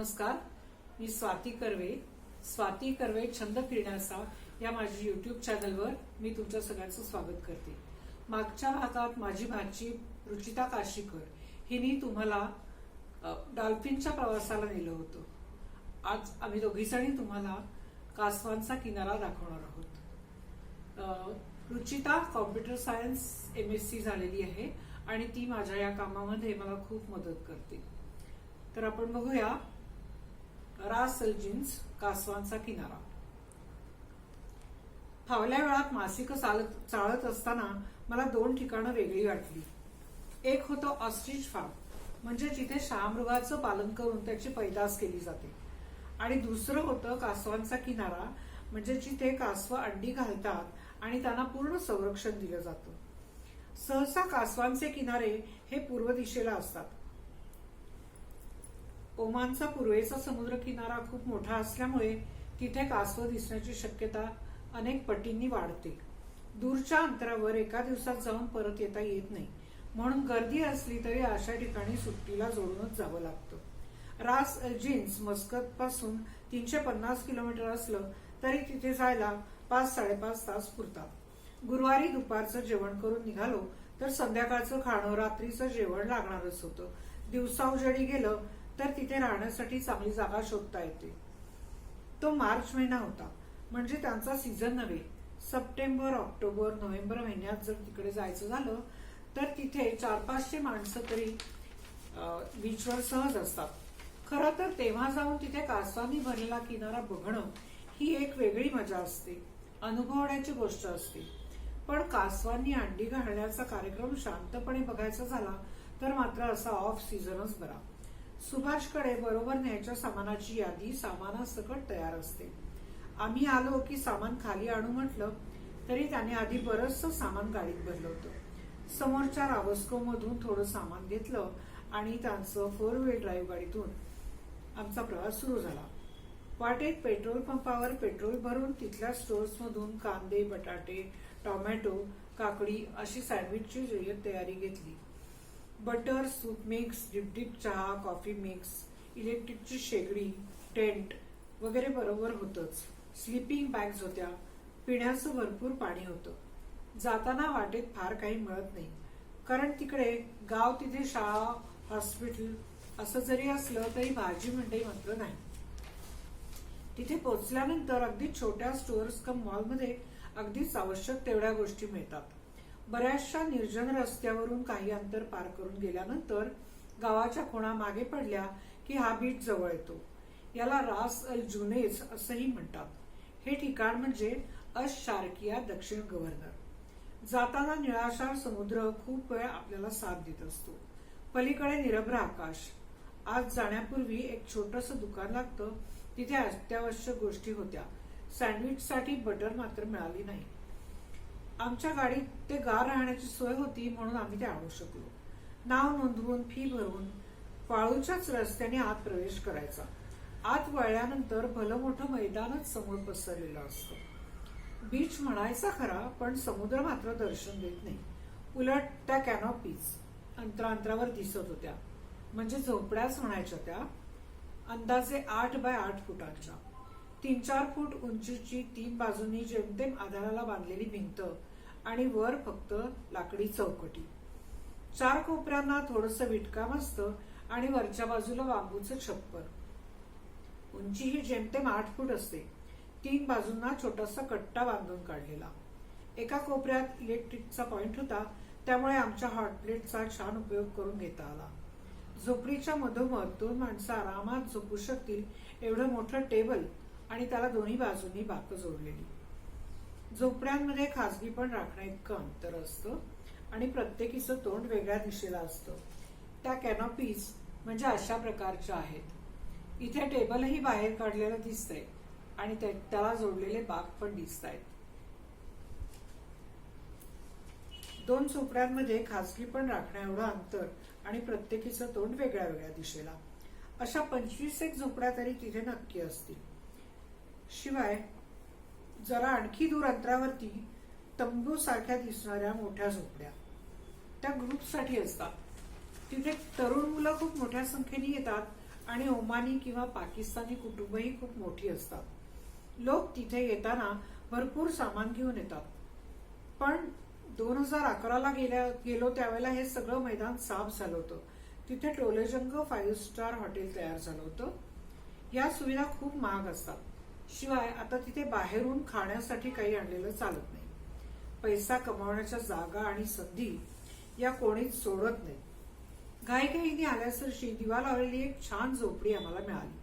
नमस्कार मी स्वाती कर्वे. स्वाती कर्वे छंद फिरण्याचा या माझ्या युट्यूब चॅनलवर मी तुमच्या सगळ्यांचं स्वागत करते. मागच्या भागात माझी भाची रुचिता काशीकर हिने तुम्हाला डॉल्फिनच्या प्रवासाला नेलं होतं. आज आम्ही दोघीजणी तुम्हाला कासवांचा किनारा दाखवणार आहोत. Ruchita computer science M S C झालेली आहे आणि ती माझ्या या कामामध्ये मला खूप मदत करते. तर आपण बघूया रासलजिन्स कासवांचा किनारा. फावल्या वेळात मासिक चालत चालत असताना मला दोन ठिकाणं वेगळी वाटली. एक होतं ऑस्ट्रिच फार्म म्हणजे जिथे शहामृगाचं पालन करून त्याची पैदास केली जाते. आणि दुसरं होतं कासवांचा किनारा म्हणजे जिथे कासव अंडी घालतात आणि त्यांना पूर्ण संरक्षण दिलं जातं. सहसा कासवांचे किनारे हे पूर्व दिशेला असतात. ओमानचा पूर्वेचा समुद्र किनारा खूप मोठा असल्यामुळे तिथे कासव दिसण्याची शक्यता अनेक पटींनी वाढते. दूरच्या अंतरावर एका दिवसात जाऊन परत येता येत नाही. म्हणून गर्दी असली तरी अशा ठिकाणी सुट्टीला जोडूनच जावं लागतं. रास जीन्स मस्कत पासून तीनशे पन्नास किलोमीटर असलं तरी तिथे जायला पाच साडेपाच तास पुरतात. गुरुवारी दुपारचं जेवण करून निघालो तर संध्याकाळचं खाणं रात्रीचं जेवण लागणारच होतं. दिवसाउजेडी गेलं तर तिथे राहण्यासाठी चांगली जागा शोधता येते. तो मार्च महिना होता. म्हणजे त्यांचा सीझन नव्हे. सप्टेंबर ऑक्टोबर नोव्हेंबर महिन्यात जर तिकडे जायचं झालं तर तिथे चार पाचशे माणसं तरी बीचवर सहज असतात. खरं तर तेव्हा जाऊन तिथे कासवांनी भरलेला किनारा बघणं ही एक वेगळी मजा असते. अनुभवण्याची गोष्ट असते. पण कासवांनी अंडी घालण्याचा कार्यक्रम शांतपणे बघायचा झाला तर मात्र असा ऑफ सीझनच बरा. सुभाषकडे बरोबर न्यायच्या सामानाची यादी सामानासकट तयार असते. आम्ही आलो की सामान खाली आणू म्हटलं तरी त्याने आधी बरंचसं सामान गाडीत भरलं होतं समोरच्या रावस्को मधून थोडं सामान घेतलं आणि त्यांचं फोर व्हील ड्राईव्ह गाडीतून आमचा प्रवास सुरू झाला. वाटेत पेट्रोल पंपावर पेट्रोल भरून तिथल्या स्टोर्समधून कांदे बटाटे टोमॅटो काकडी अशी सँडविचची तयारी घेतली. बटर सूप मिक्स डिपडिप चहा कॉफी मिक्स इलेक्ट्रिकची शेगडी टेंट वगैरे बरोबर होतंच. स्लीपिंग बॅग्स होत्या. पिण्याचं भरपूर पाणी होतं. जाताना वाटेत फार काही मिळत नाही. कारण तिकडे गाव तिथे शाळा हॉस्पिटल असं जरी असलं तरी भाजी मंडई मात्र नाही. तिथे पोहोचल्यानंतर अगदी छोट्या स्टोअर्स कम मॉलमध्ये अगदीच आवश्यक तेवढ्या गोष्टी मिळतात. बऱ्याचशा निर्जन रस्त्यावरून काही अंतर पार करून गेल्यानंतर गावाच्या खुणा मागे पडल्या की हा बीट जवळ येतो. याला रास अल जुनेज असंही म्हणतात. हे ठिकाण म्हणजे अश शार्किया दक्षिण गव्हर्नर. जाताना निळाशार समुद्र खूप वेळ आपल्याला साथ देत असतो. पलीकडे निरभ्र आकाश. आज जाण्यापूर्वी एक छोटस दुकान लागतं. तिथे अत्यावश्यक गोष्टी होत्या. सँडविचसाठी बटर मात्र मिळाली नाही. आमच्या गाडीत ते गार राहण्याची सोय होती म्हणून आम्ही ते आणू शकलो. नाव नोंदवून फी भरून वाळूच्याच रस्त्याने आत प्रवेश करायचा. आत वळल्यानंतर भलं मोठं मैदानच समोर पसरलेलं असतं. बीच म्हणायचा खरा पण समुद्र मात्र दर्शन देत नाही. उलट त्या कॅनॉपीज अंतरांतरावर दिसत होत्या. म्हणजे झोपड्याच म्हणायच्या त्या. अंदाजे आठ बाय आठ फुटांच्या. तीन चार फूट उंचीची तीन बाजूंनी जेमतेम आधाराला बांधलेली भिंत आणि वर फक्त लाकडी चौकटी. चार कोपऱ्यांना थोडस विटकाम असतं आणि वरच्या बाजूला बांबूचं छप्पर. उंची ही जेमतेम आठ फूट असते. तीन बाजूंना छोटासा कट्टा बांधून काढलेला. एका कोपऱ्यात इलेक्ट्रिकचा पॉइंट होता त्यामुळे आमच्या हॉटप्लेटचा छान उपयोग करून घेता आला. झोपडीच्या मधोमध दोन माणसं आरामात झोपू शकतील एवढं मोठं टेबल आणि त्याला दोन्ही बाजूंनी बाक जोडलेली. झोपड्यांमध्ये खाजगी पण राखण्या इतकं अंतर असतं आणि प्रत्येकीचं तोंड वेगळ्या दिशेला असतं. त्या कॅनॉपीज म्हणजे अशा प्रकारच्या आहेत. इथे टेबलही बाहेर काढलेलं दिसतंय आणि त्याला जोडलेले बाग पण दिसत आहेत दोन झोपड्यांमध्ये खासगी पण राखण्या एवढं अंतर आणि प्रत्येकीचं तोंड वेगळ्या वेगळ्या दिशेला. अशा पंचवीस एक झोपड्या तरी तिथे नक्की असतील. शिवाय जरा आणखी दूर अंतरावरती तंबू सारख्या दिसणाऱ्या मोठ्या झोपड्या. त्या ग्रुपसाठी असतात. तिथे तरुण मुलं खूप मोठ्या संख्येने येतात आणि ओमानी किंवा पाकिस्तानी कुटुंबही खूप मोठी असतात. लोक तिथे येताना भरपूर सामान घेऊन येतात. पण दोन हजार अकराला गेल्या गेलो त्यावेळेला हे सगळं मैदान साफ झालं होतं. तिथे टोलेजंग फाईव्ह स्टार हॉटेल तयार झालं होतं. या सुविधा खूप महाग असतात. शिवाय आता तिथे बाहेरून खाण्यासाठी काही आणलेलं चालत नाही. पैसा कमावण्याच्या जागा आणि संधी या कोणीच सोडत नाही. घाईघाईने आल्यासरशी दिवा लावलेली एक छान झोपडी आम्हाला मिळाली.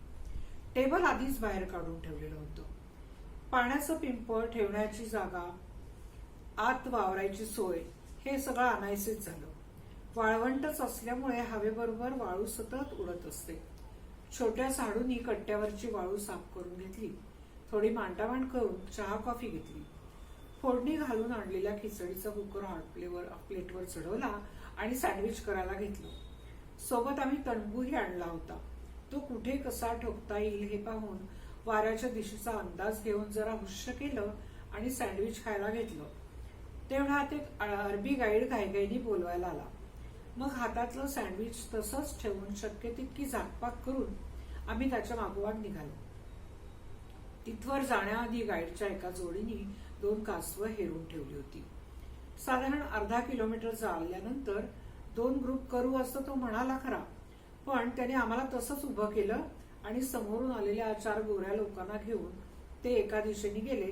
टेबल आधीच बाहेर काढून ठेवलेलं होतं. पाण्याचं पिंपळ ठेवण्याची जागा आत वावरायची सोय हे सगळं आणायचेच झालं. वाळवंटच असल्यामुळे हवेबरोबर वाळू सतत उडत असते. छोट्या साडूनी कट्ट्यावरची वाळू साफ करून घेतली. थोडी मांडामांड करून चहा कॉफी घेतली. फोडणी घालून आणलेल्या खिचडीचा कुकर हॉटप्लेवर प्लेटवर चढवला आणि सँडविच करायला घेतलं. सोबत आम्ही तणबूही आणला होता. तो कुठे कसा ठोकता येईल हे पाहून वाऱ्याच्या दिशेचा अंदाज घेऊन जरा हुश्य केलं आणि सँडविच खायला घेतलं. तेवढ्यात एक अरबी गाईड घाईघाईनी बोलवायला आला. मग हातातलं सँडविच तसंच ठेवून शक्य तितकी झाकपाक करून आम्ही त्याच्या मागोमाग निघालो. तिथवर जाण्याआधी गाईडच्या एका जोडीने दोन कासवं हेरून ठेवली होती. साधारण अर्धा किलोमीटर चालल्यानंतर दोन ग्रुप करू असं तो म्हणाला खरा पण त्याने आम्हाला तसंच उभं केलं आणि समोरून आलेल्या चार गोऱ्या लोकांना घेऊन ते एका दिशेने गेले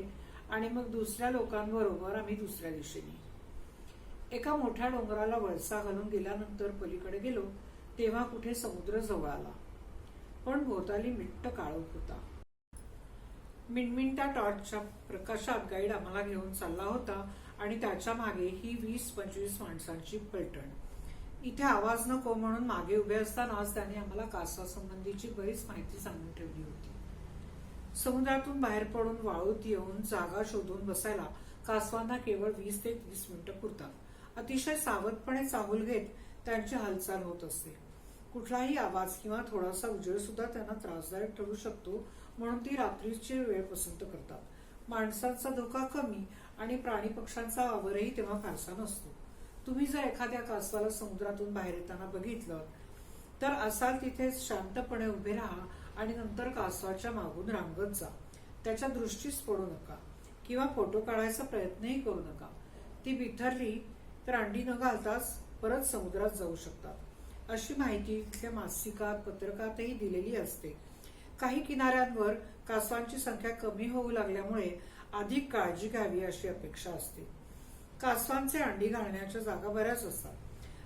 आणि मग दुसऱ्या लोकांबरोबर आम्ही दुसऱ्या दिशेने. एका मोठ्या डोंगराला वळसा घालून गेल्यानंतर पलीकडे गेलो तेव्हा कुठे समुद्र जवळ आला. पण भोवताली मिट्ट काळोख होता. मिनमिनत्या टॉर्चच्या प्रकाशात गाईड आम्हाला घेऊन चालला होता आणि त्याच्यामागे ही वीस पंचवीस माणसांची पलटण. इथे आवाज नको म्हणून मागे उभे असतानाच त्याने आम्हाला कासवा संबंधीची बरीच माहिती सांगून ठेवली होती. समुद्रातून बाहेर पडून वाळूत येऊन जागा शोधून बसायला कासवांना केवळ वीस ते तीस मिनिटं पुरतात. अतिशय सावधपणे चाहूल घेत त्यांची हालचाल होत असते. कुठलाही आवाज किंवा थोडासा उजेड सुद्धा त्यांना त्रासदायक ठरू शकतो म्हणून ती रात्रीची वेळ पसंत करतात. माणसांचा धोका कमी आणि प्राणी पक्ष्यांचा आवरही तेव्हा फारसा नसतो. तुम्ही जर एखाद्या कासवाला समुद्रातून बाहेर येताना बघितलं तर असाल तिथेच शांतपणे उभे राहा आणि नंतर कासवाच्या मागून रांगत जा. त्याच्या दृष्टीस पडू नका किंवा फोटो काढायचा प्रयत्नही करू नका. ती बिथरली तर अंडी न घालताच परत समुद्रात जाऊ शकतात. अशी माहिती तिथल्या मासिकात पत्रकातही दिलेली असते. काही किनाऱ्यांवर कासवांची संख्या कमी होऊ लागल्यामुळे अधिक काळजी घ्यावी अशी अपेक्षा असते. कासवांचे अंडी घालण्याच्या जागा बऱ्याच असतात.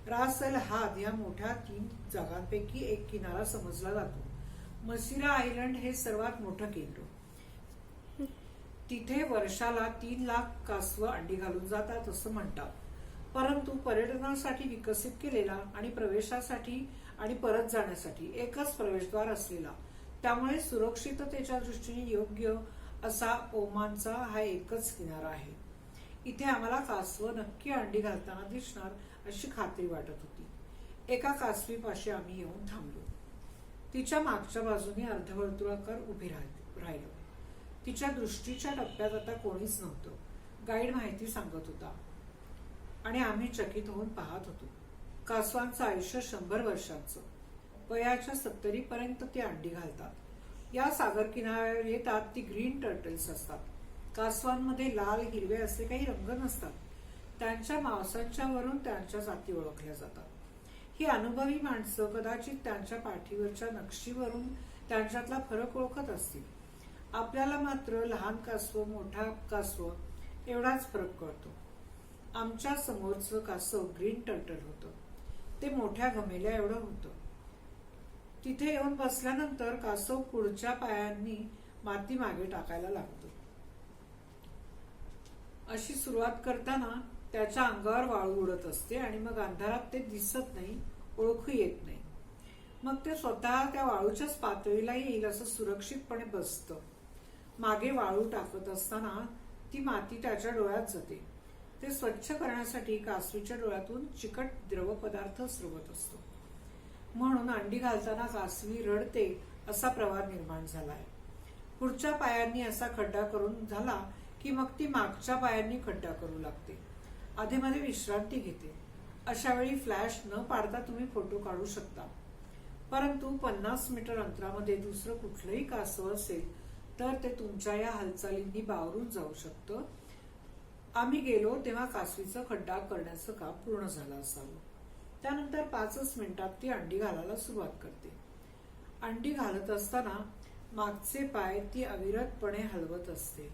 रासल हाद या मोठ्या तीन जागांपैकी एक किनारा समजला जातो. मसिरा आयलंड हे सर्वात मोठं केंद्र. तिथे वर्षाला तीन लाख कासव अंडी घालून जातात असं म्हणतात. परंतु पर्यटनासाठी विकसित केलेला आणि प्रवेशासाठी आणि परत जाण्यासाठी एकच प्रवेशद्वार असलेला त्यामुळे सुरक्षिततेच्या दृष्टीने योग्य असा ओमानचा हा एकच किनारा आहे. इथे आम्हाला कासव नक्की अंडी घालताना दिसणार अशी खात्री वाटत होती. एका कासवीपाशी आम्ही येऊन थांबलो. तिच्या मागच्या बाजूने अर्धवर्तुळाकार उभी राहिलो. तिच्या दृष्टीच्या टप्प्यात आता कोणीच नव्हतं. गाईड माहिती सांगत होता. आणि आम्ही चकित होऊन पाहत होतो. कासवांचं आयुष्य शंभर वर्षांचं. वयाच्या सत्तरी पर्यंत ते अंडी घालतात. या सागर किनाऱ्यावर येतात ती ग्रीन टर्टल्स असतात. कासवांमध्ये लाल हिरवे असे काही रंग नसतात. त्यांच्या मांसांच्या वरून त्यांच्या जाती ओळखल्या जातात. ही अनुभवी माणसं कदाचित त्यांच्या पाठीवरच्या नक्षीवरून त्यांच्यातला फरक ओळखत असतील. आपल्याला मात्र लहान कासव मोठा कासव एवढाच फरक कळतो. आमच्या समोरचं कासव ग्रीन टर्टल होतं. ते मोठ्या घमेल्या एवढं होतं. तिथे येऊन बसल्यानंतर कासव पुढच्या पायांनी माती मागे टाकायला लागतो. अशी सुरुवात करताना त्याच्या अंगावर वाळू उडत असते आणि मग अंधारात ते दिसत नाही ओळखू येत नाही. मग ते स्वतः त्या वाळूच्याच पातळीला येईल असं सुरक्षितपणे बसतं. मागे वाळू टाकत असताना ती माती त्याच्या डोळ्यात जाते. ते स्वच्छ करण्यासाठी कासवीच्या डोळ्यातून चिकट द्रव पदार्थ स्रवत असतो. म्हणून अंडी घालताना कासवी रडते असा प्रवाह निर्माण झालाय. पुढच्या पायांनी असा खड्डा करून झाला की मग ती मागच्या पायांनी खड्डा करू लागते. आधीमध्ये विश्रांती घेते. अशा वेळी फ्लॅश न पाडता तुम्ही फोटो काढू शकता. परंतु पन्नास मीटर अंतरामध्ये दुसरं कुठलंही कासव असेल तर ते तुमच्या या हालचालींनी बावरून जाऊ शकतं. आम्ही गेलो तेव्हा कासवीचा खड्डा करण्याचं काम पूर्ण झालं असावं. त्यानंतर पाचच मिनिटात ती अंडी घालायला सुरुवात करते. अंडी घालत असताना मागचे पाय ती अविरतपणे हलवत असते.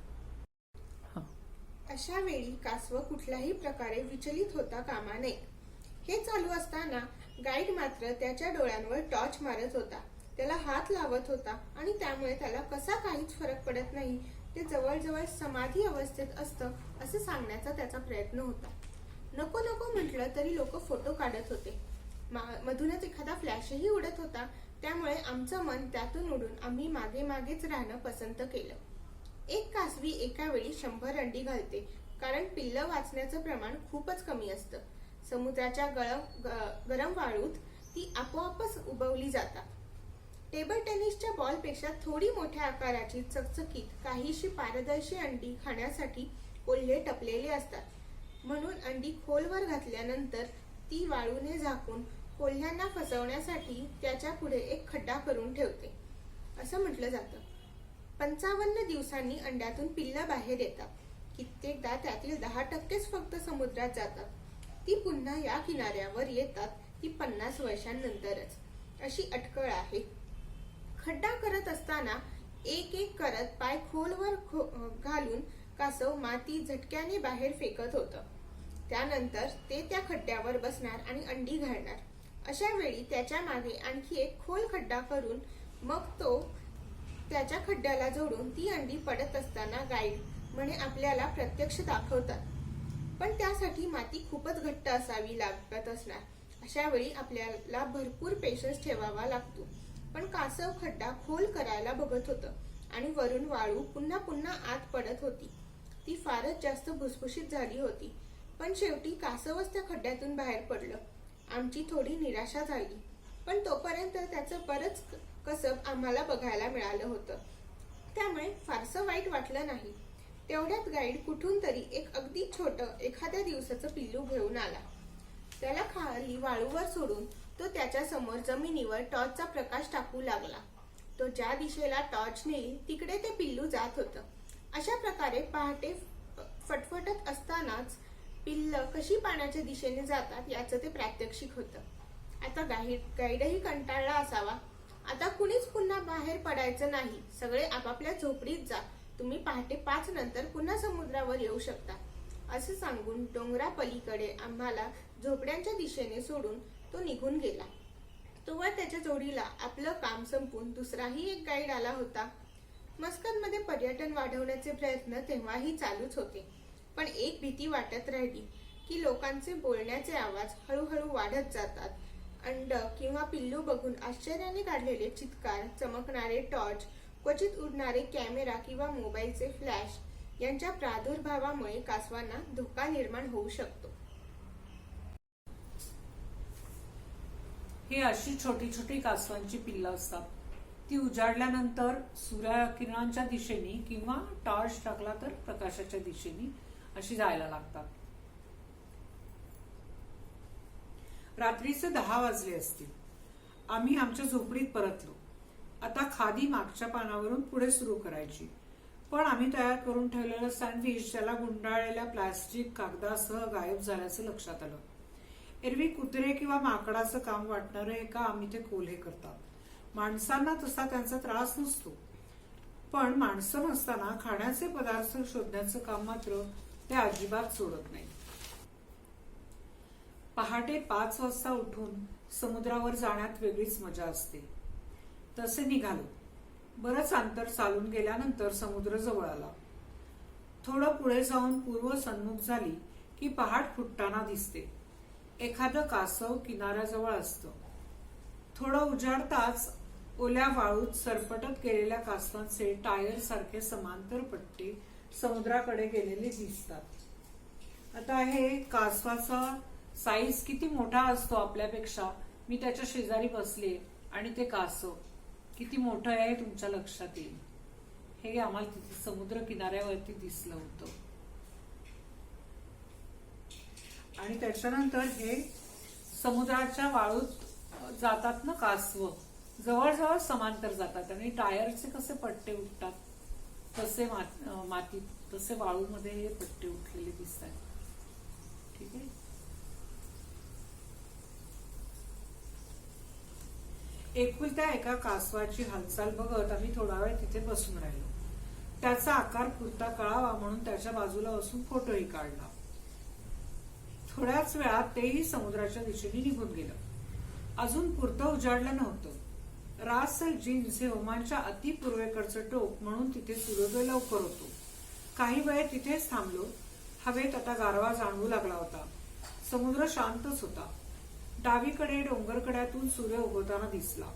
अशा वेळी कासव कुठल्याही प्रकारे विचलित होता कामा नये. हे चालू असताना गाईड मात्र त्याच्या डोळ्यांवर टॉर्च मारत होता. त्याला हात लावत होता आणि त्यामुळे त्याला कसा काहीच फरक पडत नाही. ते जवळजवळ समाधी अवस्थेत असतं असं सांगण्याचा त्याचा प्रयत्न होता. नको नको म्हटलं तरी लोक फोटो काढत होते. मधूनच एखादा फ्लॅशही उडत होता. त्यामुळे आमचं मन त्यातून उडून आम्ही मागे मागेच राहणं पसंत केलं. एक कासवी एका वेळी शंभर अंडी घालते कारण पिल्लं वाचण्याचं प्रमाण खूपच कमी असतं. समुद्राच्या गळम गरम वाळूत ती आपोआपच उबवली जातात. टेबल टेनिसच्या बॉलपेक्षा थोडी मोठ्या आकाराची चकचकीत काहीशी पारदर्शी अंडी खाण्यासाठी कोल्हे टपलेले असतात. म्हणून अंडी खोलवर घातल्यानंतर ती वाळूने झाकून कोल्ह्यांना फसवण्यासाठी त्याच्या पुढे एक खड्डा करून ठेवते. असं म्हटलं जातं. पंचावन्न दिवसांनी अंड्यातून पिल्लं बाहेर येतात. कित्येकदा त्यातील दहा टक्केच फक्त समुद्रात जातात. ती पुन्हा या किनाऱ्यावर येतात ती पन्नास वर्षांनंतरच. अशी अटकळ आहे. खड्डा करत असताना एक एक करत पाय खोलवर खो घालून कासव माती झटक्याने बाहेर फेकत होतं. त्यानंतर ते त्या खड्ड्यावर बसणार आणि अंडी घालणार. अशा वेळी त्याच्यामागे आणखी एक खोल खड्डा करून मग तो त्याच्या खड्ड्याला जोडून ती अंडी पडत असताना गाईड म्हणे आपल्याला प्रत्यक्ष दाखवतात. पण त्यासाठी माती खूपच घट्ट असावी लागत असणार. अशा वेळी आपल्याला भरपूर पेशन्स ठेवावा लागतो. पण कासव खड्डा खोल करायला बघत होतं आणि वरून वाळू पुन्हा पुन्हा आत पडत होती. ती फारच जास्त भुसभुशीत झाली होती. पण शेवटी कासवच त्या खड्ड्यातून बाहेर पडलं. आमची थोडी निराशा झाली. पण तोपर्यंत त्याचं बरंच कसब आम्हाला बघायला मिळालं होतं. त्यामुळे फारसं वाईट वाटलं नाही. तेवढ्यात गाईड कुठून तरी एक अगदी छोट एखाद्या दिवसाचं पिल्लू घेऊन आला. त्याला खाली वाळूवर सोडून तो त्याच्यासमोर जमिनीवर टॉर्चचा प्रकाश टाकू लागला. तो ज्या दिशेला टॉर्च नेईल तिकडे ते पिल्लू जात होतं. अशा प्रकारे पहाटे फटफटत असतानाच पिल्ल कशी पाण्याच्या दिशेने जातात याचं ते प्रात्यक्षिक होतं. आता गाईड गाईडही कंटाळला असावा. आता कुणीच पुन्हा बाहेर पडायचं नाही. सगळे आपापल्या झोपडीत जा. तुम्ही पहाटे पाच नंतर पुन्हा समुद्रावर येऊ शकता. असं सांगून डोंगरा पलीकडे आम्हाला झोपड्यांच्या दिशेने सोडून तो निघून गेला. तोवर त्याच्या जोडीला आपलं काम संपून दुसराही एक गाईड आला होता. मस्कतमध्ये पर्यटन वाढवण्याचे प्रयत्न तेव्हाही चालूच होते. पण एक भीती वाटत राहिली की लोकांचे बोलण्याचे आवाज हळूहळू वाढत जातात. अंड किंवा पिल्लू बघून आश्चर्याने काढलेले चित्कार चमकणारे टॉर्च क्वचित उडणारे कॅमेरा किंवा मोबाईलचे फ्लॅश यांच्या प्रादुर्भावामुळे कासवांना धोका निर्माण होऊ शकतो. ही अशी छोटी छोटी कासवांची पिल्लं असतात. ती उजाडल्यानंतर सूर्यकिरणांच्या दिशेने किंवा टॉर्च टाकला तर प्रकाशाच्या दिशेने अशी जायला लागतात. रात्रीचे दहा वाजले असतील. आम्ही आमच्या झोपडीत परतलो. आता खादी मागच्या पानावरून पुढे सुरू करायची. पण आम्ही तयार करून ठेवलेलं सँडविच त्याला गुंडाळलेल्या प्लास्टिक कागदासह गायब झाल्याचं लक्षात आलं. एरवी कुत्रे किंवा माकडाचं काम वाटणारं हे काम इथे कोल्हे करतात. माणसांना तसा त्यांचा त्रास नसतो. पण माणसं नसताना खाण्याचे पदार्थ शोधण्याचं काम मात्र ते अजिबात सोडत नाही पहाटे पाच वाजता उठून समुद्रावर जाण्यात वेगळीच मजा असते. तसे निघालो. बरंच अंतर चालून गेल्यानंतर समुद्र जवळ आला. थोडं पुढे जाऊन पूर्व सन्मुख झाली की पहाट फुटताना दिसते. एखादं कासव किनाऱ्याजवळ असतं. थोडं उजाडताच ओल्या वाळूत सरपटत गेलेल्या कासवांचे टायर सारखे समांतर पट्टे समुद्राकडे गेलेले दिसतात. आता हे कासवाचा साईज किती मोठा असतो आपल्यापेक्षा? मी त्याच्या शेजारी बसले आणि ते कासव किती मोठं आहे तुमच्या लक्षात येईल. हे आम्हाला तिथे समुद्र किनाऱ्यावरती दिसलं होतं. आणि त्याच्यानंतर हे समुद्राच्या वाळूत जातात ना कासव? जवळजवळ समांतर जातात. आणि टायरचे कसे पट्टे उठतात तसे मात- मातीत तसे वाळूमध्ये हे पट्टे उठलेले दिसतात. ठीक आहे? एकुलत्या एका कासवाची हालचाल बघत आम्ही थोडा वेळ तिथे बसून राहिलो. त्याचा आकार पुरता कळावा म्हणून त्याच्या बाजूला बसून फोटोही काढला. थोड्याच वेळात तेही समुद्राच्या दिशेने निघून गेलं. अजून पुरतं उजाडलं नव्हतं. रासल जीन्स हे ओमानच्या अति पूर्वेकडचं टोक म्हणून तिथे सूर्योदय लवकर होतो. काही वेळ तिथेच थांबलो. हवेत आता गारवा जाणवू लागला होता. समुद्र शांतच होता. डावीकडे डोंगरकड्यातून सूर्य उगवताना दिसला.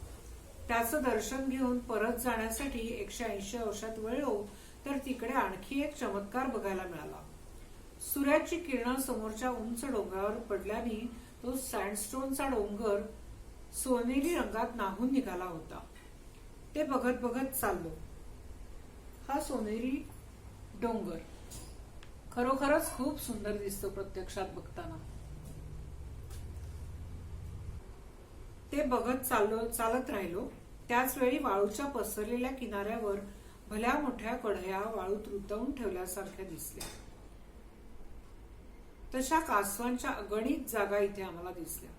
त्याचं दर्शन घेऊन परत जाण्यासाठी एकशे ऐंशी अंशात वळलो तर तिकडे आणखी एक चमत्कार बघायला मिळाला. सूर्याची किरणं समोरच्या उंच डोंगरावर पडल्याने तो सँडस्टोनचा डोंगर सोनेरी रंगात नाहून निघाला होता. ते बघत बघत चाललो. हा सोनेरी डोंगर. खरोखरच खूप सुंदर दिसतो प्रत्यक्षात बघताना. ते बघत चाललो चालत राहिलो. त्याच वेळी वाळूच्या पसरलेल्या किनाऱ्यावर भल्या मोठ्या कढया वाळूत रुतवून ठेवल्यासारख्या दिसल्या. तशा कासवांच्या अगणित जागा इथे आम्हाला दिसल्या.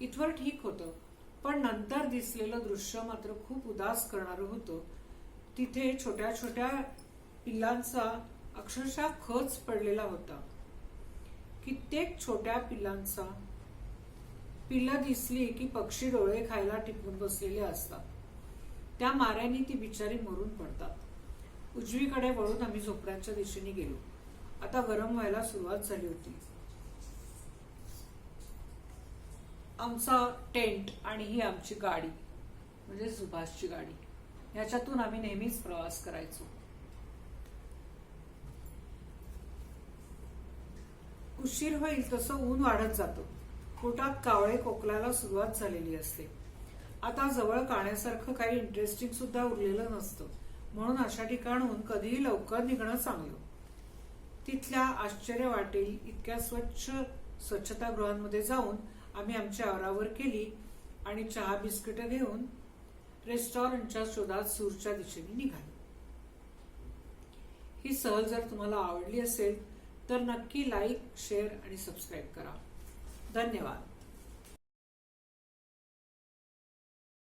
इथवर ठीक होतं. पण नंतर दिसलेलं दृश्य मात्र खूप उदास करणारं होतं. तिथे छोट्या छोट्या पिल्लांचा अक्षरशः खच पडलेला होता. कित्येक छोट्या पिल्लांचा. पिल्लं दिसली की पक्षी डोळे खायला टिपून बसलेले असतात. त्या माऱ्याने ती बिचारी मरून पडतात. उजवीकडे वळून आम्ही झोपड्यांच्या दिशेने गेलो. आता गरम व्हायला सुरुवात झाली होती. आमचा टेंट आणि ही आमची गाडी म्हणजे सुभाषची गाडी. ह्याच्यातून आम्ही नेहमीच प्रवास करायचो. उशीर होईल तसं ऊन वाढत जातं. पोटात कावळे कोकलाला सुरुवात झालेली असते. आता जवळ काण्यासारखं काही इंटरेस्टिंग सुद्धा उरलेलं नसतं. म्हणून अशा ठिकाणहून कधीही लवकर निघणं चांगलं. तिथल्या आश्चर्य वाटेल इतक्या स्वच्छ स्वच्छतागृहांमध्ये जाऊन आम्ही आमची आवरावर केली आणि चहा बिस्किट घेऊन रेस्टॉरंटच्या शोधात सूरच्या दिशेने निघालो. ही सहल जर तुम्हाला आवडली असेल तर नक्की लाईक शेअर आणि सबस्क्राईब करा. धन्यवाद.